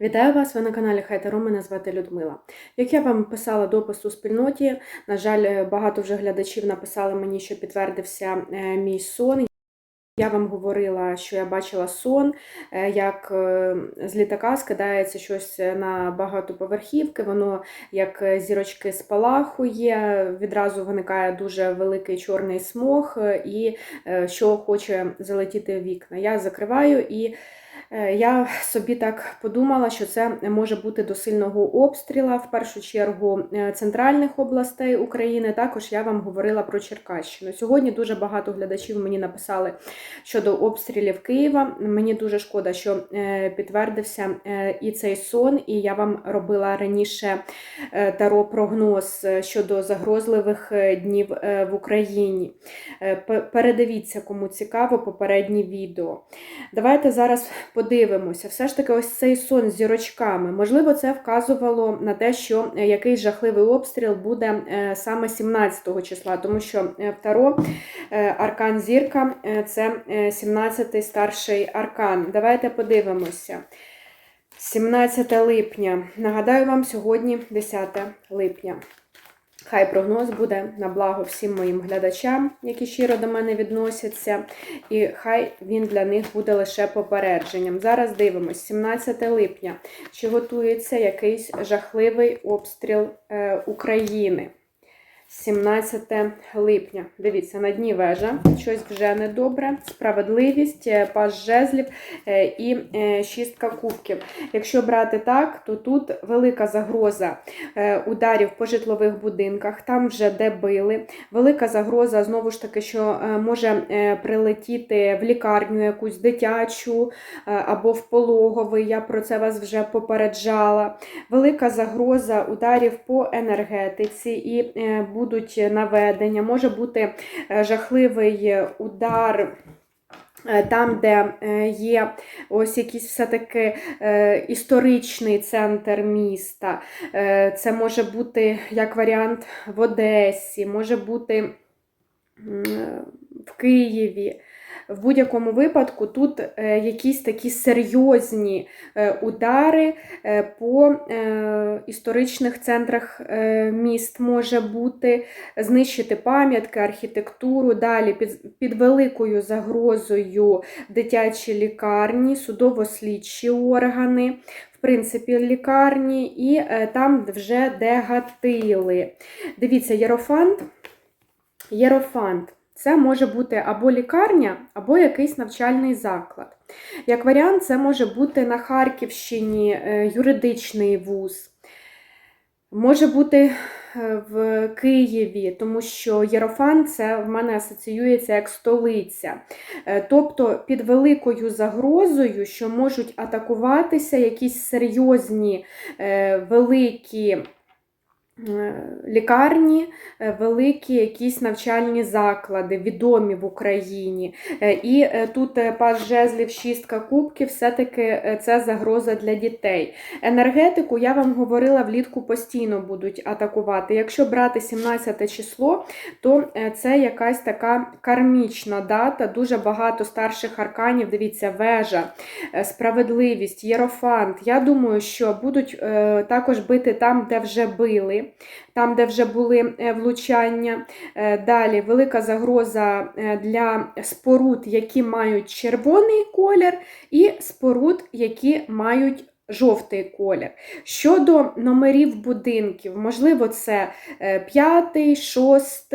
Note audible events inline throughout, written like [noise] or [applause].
Вітаю вас! Ви на каналі Хайтару. Мене звати Людмила. Як я вам писала допис у спільноті, на жаль, багато вже глядачів написали мені, що підтвердився е, мій сон. Я вам говорила, що я бачила сон, е, як е, з літака скидається щось на багатоповерхівки, воно як зірочки спалахує, відразу виникає дуже великий чорний смог, е, і е, що хоче залетіти в вікна. Я закриваю і. Е, Я собі так подумала, що це може бути до сильного обстріла, в першу чергу е, центральних областей України. Також я вам говорила про Черкащину. Сьогодні дуже багато глядачів мені написали щодо обстрілів Києва. Мені дуже шкода, що е, підтвердився і цей сон, і я вам робила раніше таро прогноз щодо загрозливих днів в Україні. Передивіться, кому цікаво, попереднє відео. Давайте зараз подивимося. Все ж таки, ось цей сон з зірочками. Можливо, це вказувало на те, що е, якийсь жахливий обстріл буде е, саме 17 числа, тому що е, Таро аркан зірка це 17-й старший аркан. Давайте подивимося. 17 липня. Нагадаю вам, сьогодні 10 липня. Хай прогноз буде на благо всім моїм глядачам, які щиро до мене відносяться, і хай він для них буде лише попередженням. Зараз дивимось, 17 липня, чи готується якийсь жахливий обстріл е, України. 17 липня. Дивіться, на дні вежа, щось вже недобре, справедливість, е, паж жезлів е, і е, шістка кубків. Якщо брати так, то тут велика загроза ударів по житлових будинках, там вже де били. Велика загроза, знову ж таки, що може прилетіти в лікарню якусь дитячу або в пологовий. Я про це вас вже попереджала. Велика загроза ударів по енергетиці і будуть наведення. Може бути е, жахливий е, удар. е, Там, де є ось якийсь все-таки історичний центр міста, це може бути як варіант в Одесі, може бути в Києві. В будь-якому випадку тут е, якісь такі серйозні е, удари е, по історичних центрах міст може бути, знищити пам'ятки, архітектуру. Далі під, під великою загрозою дитячі лікарні, судово-слідчі органи, в принципі, лікарні, і там вже де гатили. Дивіться, єрофант. Єрофант. Це може бути або лікарня, або якийсь навчальний заклад. Як варіант, це може бути на Харківщині е, юридичний вуз. Може бути е, в Києві, тому що Єрофан це в мене асоціюється як столиця. Е, Тобто під великою загрозою, що можуть атакуватися якісь серйозні великі лікарні, е, великі якісь навчальні заклади, відомі в Україні. Е, І е, тут е, пас жезлів, шістка кубків, все-таки е, це загроза для дітей. Енергетику, я вам говорила, влітку постійно будуть атакувати. Якщо брати 17 число, то е, це якась така кармічна дата, дуже багато старших арканів. Дивіться, вежа, е, справедливість, єрофант. Я думаю, що будуть е, також бити там, де вже били, там, де вже були е, влучання. Е, Далі велика загроза е, для споруд, які мають червоний колір, і споруд, які мають жовтий колір. Щодо номерів будинків, можливо, це 5, 6,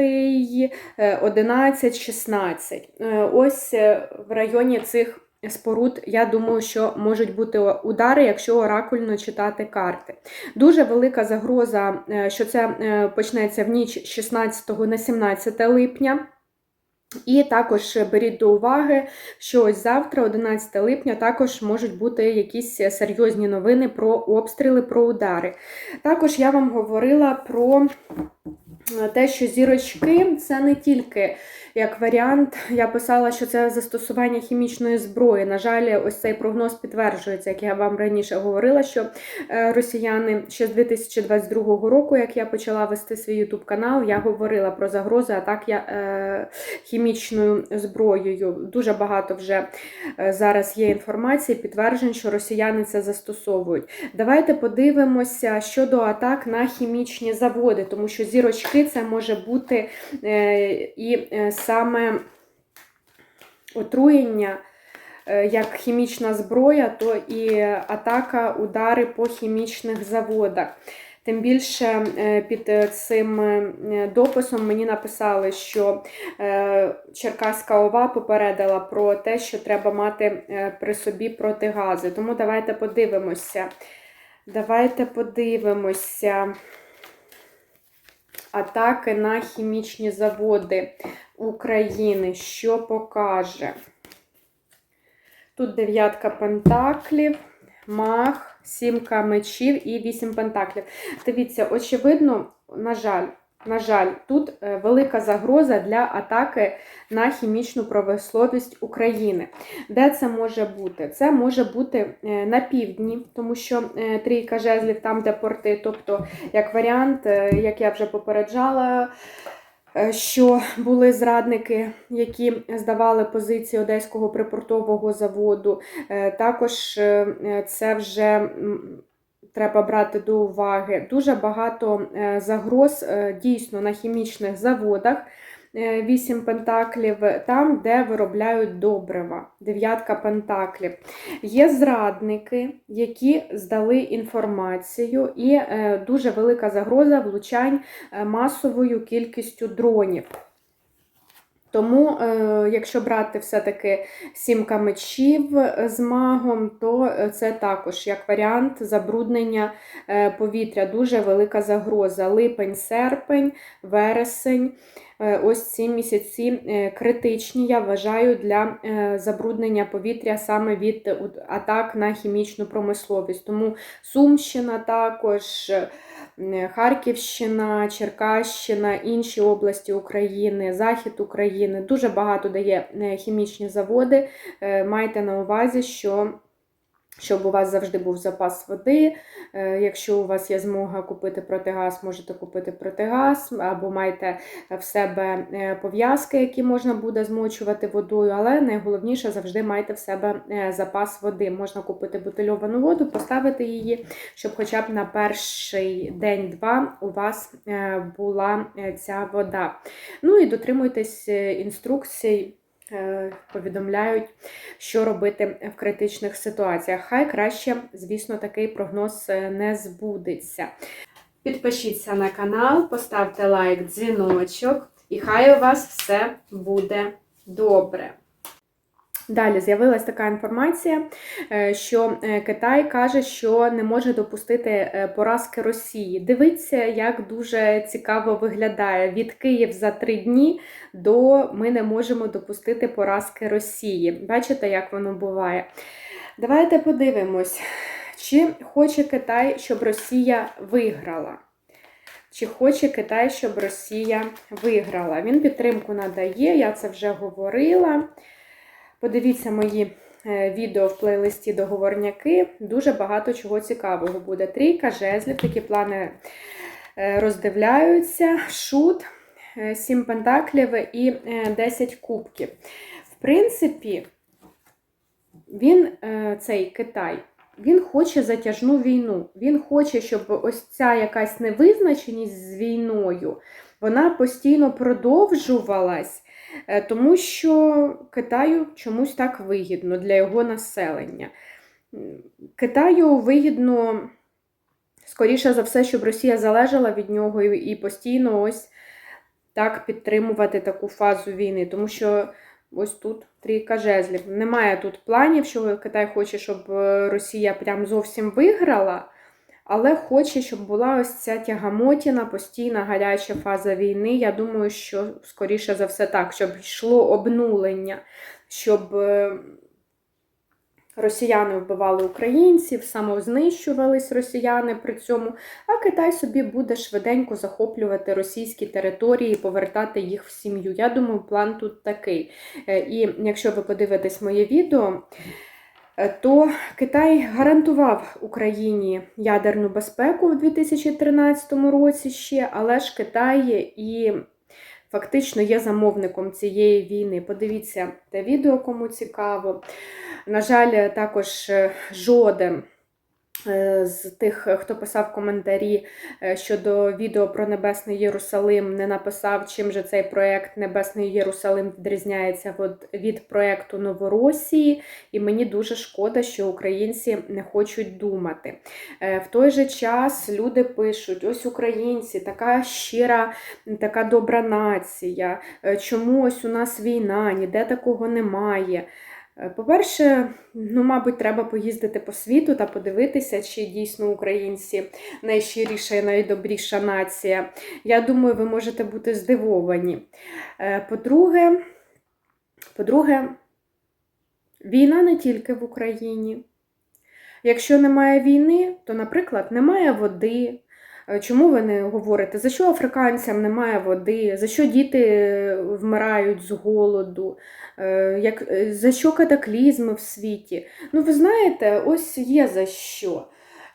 11, 16. Е, Ось в районі цих споруд, я думаю, що можуть бути удари, якщо оракульно читати карти. Дуже велика загроза, е, що це е, почнеться в ніч з 16 на 17 липня. І також беріть до уваги, що ось завтра, 11 липня, також можуть бути якісь серйозні новини про обстріли, про удари. Також я вам говорила про те, що зірочки це не тільки як варіант. Я писала, що це застосування хімічної зброї. На жаль, ось цей прогноз підтверджується, як я вам раніше говорила, що е, росіяни ще з 2022 року, як я почала вести свій ютуб канал, я говорила про загрози атак е, хімічною зброєю. Дуже багато вже е, зараз є інформації, підтверджень, що росіяни це застосовують. Давайте подивимося щодо атак на хімічні заводи, тому що зірочки це може бути е, і е, саме отруєння. Як хімічна зброя, то і атака, удари по хімічних заводах. Тим більше е, під е, цим е, дописом мені написали, що Черкаська ОВА попередила про те, що треба мати при собі протигази. Тому давайте подивимося. Давайте подивимося атаки на хімічні заводи України. Що покаже? Тут дев'ятка пентаклів, мах, сімка мечів і вісім пентаклів. Дивіться, очевидно, на жаль, на жаль, тут е, велика загроза для атаки на хімічну промисловість України. Де це може бути? Це може бути е, на півдні, тому що е, трійка жезлів там, де порти. Тобто, як варіант, як я вже попереджала, що були зрадники, які здавали позиції Одеського припортового заводу. Е, Також е, е, це вже. Треба брати до уваги дуже багато е, загроз е, дійсно на хімічних заводах. Е, Вісім пентаклів там, де виробляють добрива. Дев'ятка пентаклів. Є зрадники, які здали інформацію, і е, дуже велика загроза влучань е, масовою кількістю дронів. Тому, е, якщо брати все-таки сімка мечів е, з магом, то е, це також як варіант забруднення повітря, дуже велика загроза. Липень, серпень, вересень. Ось ці місяці критичні, я вважаю, для забруднення повітря саме від атак на хімічну промисловість. Тому Сумщина також. Е, Харківщина, Черкащина, інші області України, Захід України. Дуже багато дає е, хімічні заводи. Е, Майте на увазі, що щоб у вас завжди був запас води. Е, Якщо у вас є змога купити протигаз, можете купити протигаз, або маєте в себе е, пов'язки, які можна буде змочувати водою. Але найголовніше завжди майте в себе е, запас води. Можна купити бутильовану воду, поставити її, щоб хоча б на перший день-два у вас була ця вода. Ну і дотримуйтесь інструкцій. Е, Повідомляють, що робити в критичних ситуаціях. Хай краще, звісно, такий прогноз е, не збудеться. Підпишіться на канал, поставте лайк, дзвіночок, і хай у вас все буде добре. Далі з'явилася така інформація, е, що е, Китай каже, що не може допустити е, поразки Росії. Дивіться, як дуже цікаво виглядає від Київ за три дні до ми не можемо допустити поразки Росії. Бачите, як воно буває? Давайте подивимось, чи хоче Китай, щоб Росія виграла. Чи хоче Китай, щоб Росія виграла? Він підтримку надає, я це вже говорила. Подивіться мої е, відео в плейлисті Договорняки. Дуже багато чого цікавого буде. Трійка, жезлів, такі плани е, роздивляються, шут, е, сім пентаклів і е, 10 кубків. В принципі, він, цей Китай, він хоче затяжну війну. Він хоче, щоб ось ця якась невизначеність з війною, вона постійно продовжувалась. Е, Тому що Китаю чомусь так вигідно для його населення. Китаю вигідно, скоріше за все, щоб Росія залежала від нього і постійно ось так підтримувати таку фазу війни. Тому що ось тут трійка жезлів. Немає тут планів, що Китай хоче, щоб е, Росія прям зовсім виграла. Але хоче, щоб була ось ця тягамотіна, постійна гаряча фаза війни. Я думаю, що скоріше за все так, щоб йшло обнулення, щоб е, Росіяни вбивали українців, самознищувались росіяни при цьому, а Китай собі буде швиденько захоплювати російські території, повертати їх в сім'ю. Я думаю, план тут такий. Е, І якщо ви подивитесь моє відео, то Китай гарантував Україні ядерну безпеку в 2013 році ще, але ж Китай і фактично є замовником цієї війни. Подивіться те відео, кому цікаво. На жаль, також е, жоден е, з тих, хто писав коментарі е, щодо відео про Небесний Єрусалим, не написав, чим же цей проект Небесний Єрусалим відрізняється від, проекту Новоросії. І мені дуже шкода, що українці не хочуть думати. Е, В той же час люди пишуть: ось українці, така щира, така добра нація. е, Чому ось у нас війна, ніде такого немає. Е, По-перше, ну, мабуть, треба поїздити по світу та подивитися, чи дійсно українці найщиріша і найдобріша нація. Я думаю, ви можете бути здивовані. Е, По-друге, по-друге, війна не тільки в Україні. Якщо немає війни, то, наприклад, немає води. Е, Чому ви не говорите, за що африканцям немає води, за що діти е, вмирають з голоду, Е, за що катаклізми в світі? Ну, ви знаєте, ось є за що.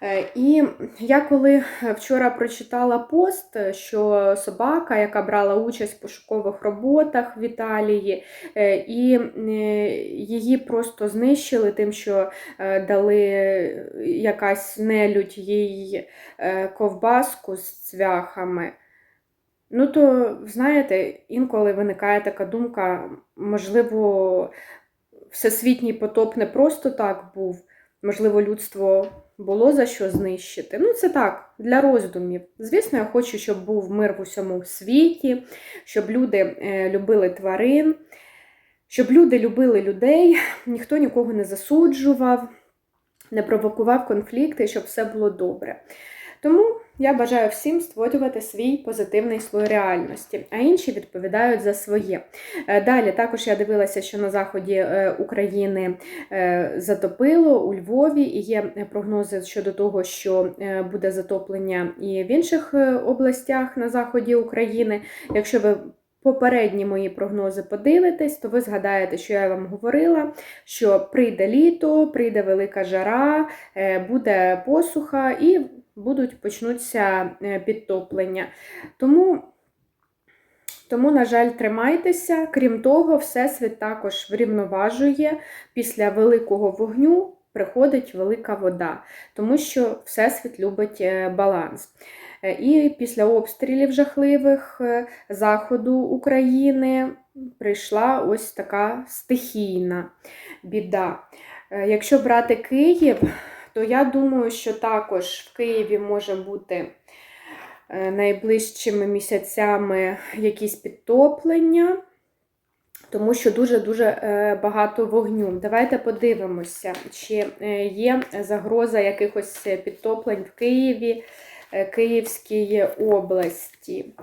Е, І я коли вчора прочитала пост, що собака, яка брала участь в пошукових роботах в Італії, е, і е, її просто знищили тим, що е, дали якась нелюдь їй е, ковбаску з цвяхами. Ну, то, знаєте, інколи виникає така думка, можливо, всесвітній потоп не просто так був, можливо, людство було за що знищити. Ну, це так, для роздумів. Звісно, я хочу, щоб був мир в усьому світі, щоб люди е, любили тварин, щоб люди любили людей, [laughs] ніхто нікого не засуджував, не провокував конфлікти, щоб все було добре. Тому я бажаю всім створювати свій позитивний слой реальності, а інші відповідають за своє. Е, Далі також я дивилася, що на заході е, України е, затопило у Львові, і є прогнози щодо того, що буде затоплення і в інших областях на заході України. Якщо ви Попередні мої прогнози подивитесь, то ви згадаєте, що я вам говорила, що прийде літо, прийде велика жара, буде посуха і будуть почнуться е, підтоплення. Тому, тому, на жаль, тримайтеся. Крім того, Всесвіт також врівноважує після великого вогню. Приходить велика вода, тому що Всесвіт любить е, баланс. Е, І після обстрілів жахливих заходу України прийшла ось така стихійна біда. Якщо брати Київ, то я думаю, що також в Києві може бути е, найближчими місяцями якісь підтоплення, тому що дуже-дуже е, багато вогню. Давайте подивимося, чи е, є загроза якихось підтоплень в Києві, Київській області.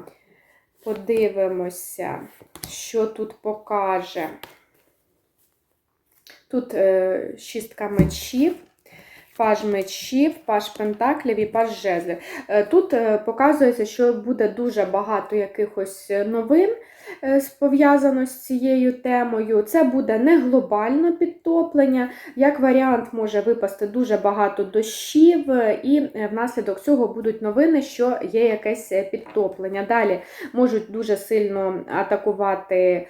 Подивимося, що тут покаже. Тут шістка мечів, паж мечів, паж пентаклів і паж жезлів. Е, Тут е, показується, що буде дуже багато якихось новин е, з- пов'язано з цією темою. Це буде не глобальне підтоплення. Як варіант, може випасти дуже багато дощів, і внаслідок цього будуть новини, що є якесь підтоплення. Далі можуть дуже сильно атакувати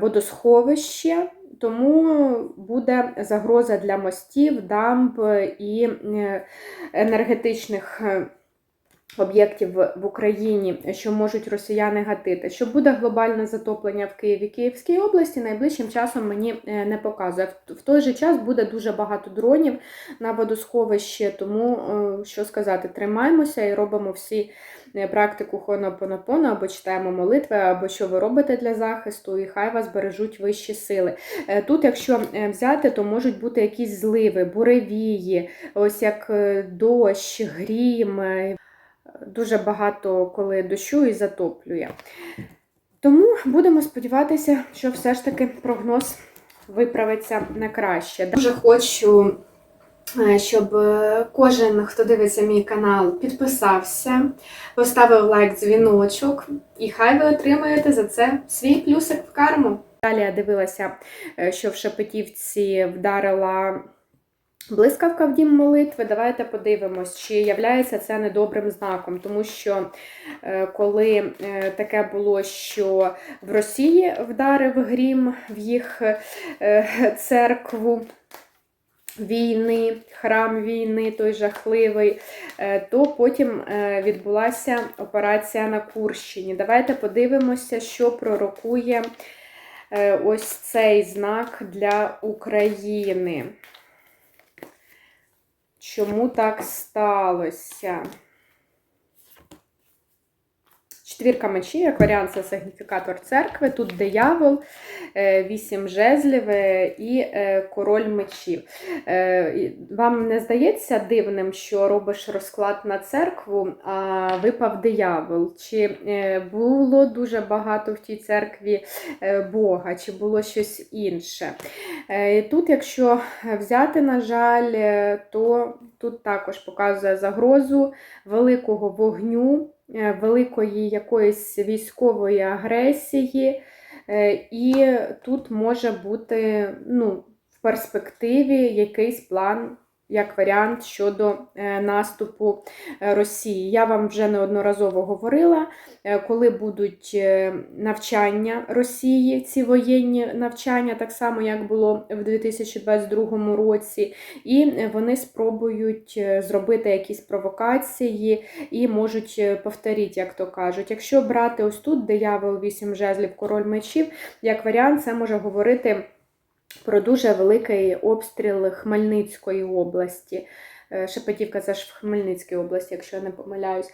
водосховище. Тому буде загроза для мостів, дамб і е, енергетичних е, об'єктів в Україні, що можуть росіяни гатити. Що буде глобальне затоплення в Києві Київській області, найближчим часом мені е, не показує. В- той же час буде дуже багато дронів на водосховище, тому е, що сказати, тримаємося і робимо всі е, практику хонопонопоно, або читаємо молитви, або що ви робите для захисту, і хай вас бережуть вищі сили. Тут, якщо взяти, то можуть бути якісь зливи, буревії, ось як дощ, грім. Дуже багато коли дощу і затоплює. Тому будемо сподіватися, що все ж таки прогноз виправиться на краще. Дуже хочу, е, щоб е, кожен, хто дивиться мій канал, підписався, поставив лайк, дзвіночок, і хай ви отримаєте за це свій плюсик в карму. Далі я дивилася, е, що в Шепетівці вдарила блискавка в дім молитви. Давайте подивимось, чи являється це недобрим знаком, тому що е, коли е, таке було, що в Росії вдарив грім в їх е, церкву. Війни, храм війни, той жахливий, то потім відбулася операція на Курщині. Давайте подивимося, що пророкує ось цей знак для України. Чому так сталося? Четвірка мечів, як варіант, це сигніфікатор церкви. Тут диявол, е, вісім жезлів е, і е, король мечів. Вам не здається дивним, що робиш розклад на церкву, а випав диявол? Чи було дуже багато в тій церкві Бога, чи було щось інше? Тут, якщо взяти, на жаль, то тут також показує загрозу великого вогню. Е, великої якоїсь військової агресії, е, і тут може бути ну, в перспективі якийсь план як варіант щодо е, наступу е, Росії. Я вам вже неодноразово говорила, е, коли будуть навчання Росії, ці воєнні навчання, так само, як було в 2022 році, і вони спробують зробити якісь провокації і можуть повторити, як то кажуть. Якщо брати ось тут диявол 8 жезлів, король мечів, як варіант, це може говорити про дуже великий обстріл Хмельницької області. Е, Шепетівка це ж в Хмельницькій області, якщо я не помиляюсь.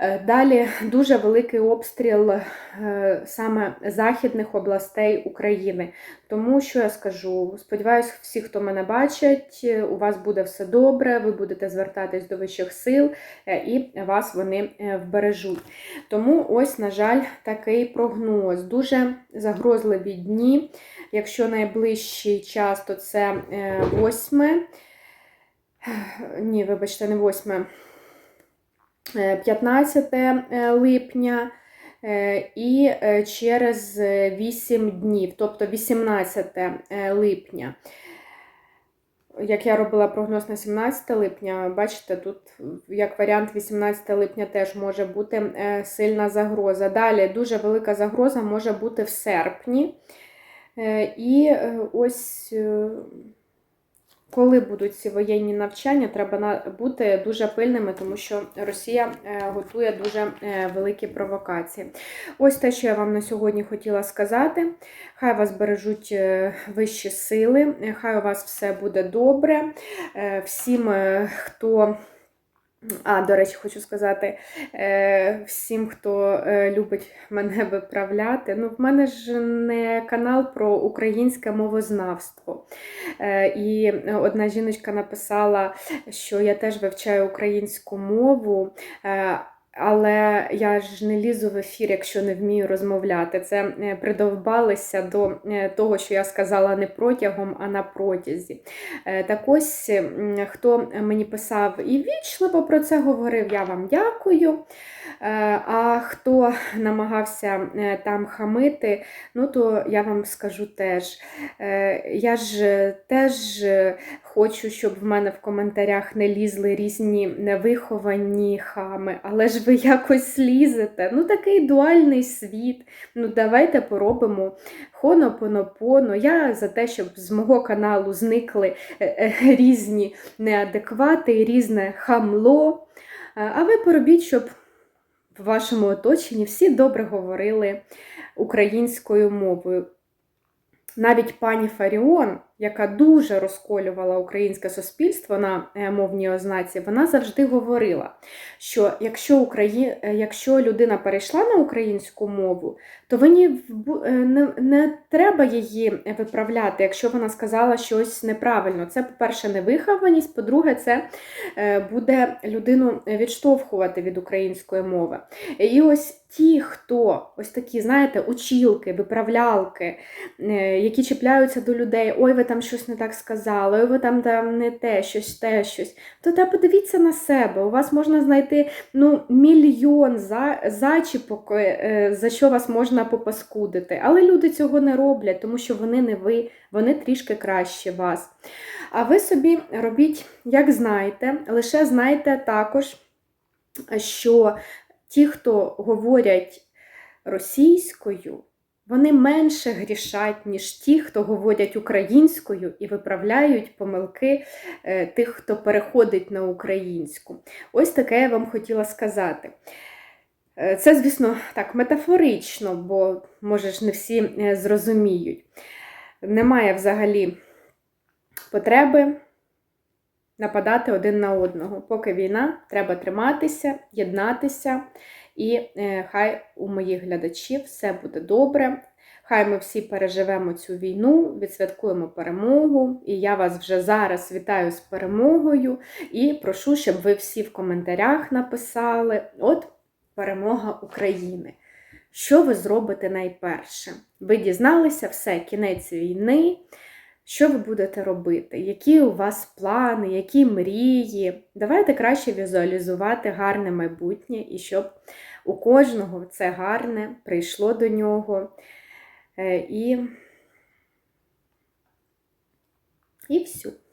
Е, далі дуже великий обстріл е, саме західних областей України. Тому що я скажу, сподіваюся, всі, хто мене бачать, у вас буде все добре, ви будете звертатись до вищих сил і вас вони вбережуть. Тому ось, на жаль, такий прогноз. Дуже загрозливі дні. Якщо найближчий час, то це 8. Ні, вибачте, не 8. 15 липня е, і е, через 8 днів, тобто 18 е, липня. Як я робила прогноз на 17 липня, бачите, тут як варіант 18 липня теж може бути сильна загроза. Далі дуже велика загроза може бути в серпні. І ось коли будуть ці воєнні навчання, треба бути дуже пильними, тому що Росія е, готує дуже е, великі провокації. Ось те, що я вам на сьогодні хотіла сказати. Хай вас бережуть е, вищі сили, хай у вас все буде добре. Всім, хто а, до речі, хочу сказати е, всім, хто е, любить мене виправляти. Ну, в мене ж не канал про українське мовознавство. Е, і одна жіночка написала, що я теж вивчаю українську мову. Але я ж не лізу в ефір, якщо не вмію розмовляти. Це е, придовбалися до е, того, що я сказала не протягом, а на протязі. Е, так ось, хто мені писав і вічливо про це говорив, я вам дякую. А хто намагався там хамити, ну то я вам скажу теж. Я ж теж хочу, щоб в мене в коментарях не лізли різні невиховані хами, але ж ви [laughs] якось лізете. Ну, такий дуальний світ. Ну, давайте поробимо хонопонопоно. Я за те, щоб з мого каналу зникли е, е, різні неадеквати, різне хамло. А ви поробіть, щоб в вашому оточенні всі добре говорили українською мовою. Навіть пані Фаріон яка дуже розколювала українське суспільство на е, мовній ознаці, вона завжди говорила, що якщо, Украї... е, якщо людина перейшла на українську мову, то ви ні в бу- е, не, треба її виправляти, якщо вона сказала щось неправильно. Це, по-перше, невихованість, по-друге, це буде людину відштовхувати від української мови. І ось ті, хто ось такі, знаєте, учілки, виправлялки, які чіпляються до людей, ой, ви там щось не так сказали, ви там, там не те, щось, те, щось. То та подивіться на себе. У вас можна знайти ну, мільйон за, зачіпок, е, за що вас можна попаскудити. Але люди цього не роблять, тому що вони не ви, вони трішки краще вас. А ви собі робіть, як знаєте, лише знайте також, що ті, хто говорять російською, вони менше грішать, ніж ті, хто говорять українською і виправляють помилки е, тих, хто переходить на українську. Ось таке я вам хотіла сказати. Е, Це, звісно, так метафорично, бо, може ж, не всі е, зрозуміють. Немає взагалі потреби нападати один на одного. Поки війна, треба триматися, єднатися, і е, хай у моїх глядачів все буде добре. Хай ми всі переживемо цю війну, відсвяткуємо перемогу. І я вас вже зараз вітаю з перемогою і прошу, щоб ви всі в коментарях написали: от перемога України. Що ви зробите найперше? Ви дізналися все, кінець війни. Що ви будете робити? Які у вас плани, які мрії? Давайте краще візуалізувати гарне майбутнє і щоб у кожного це гарне прийшло до нього. Е, І, і все.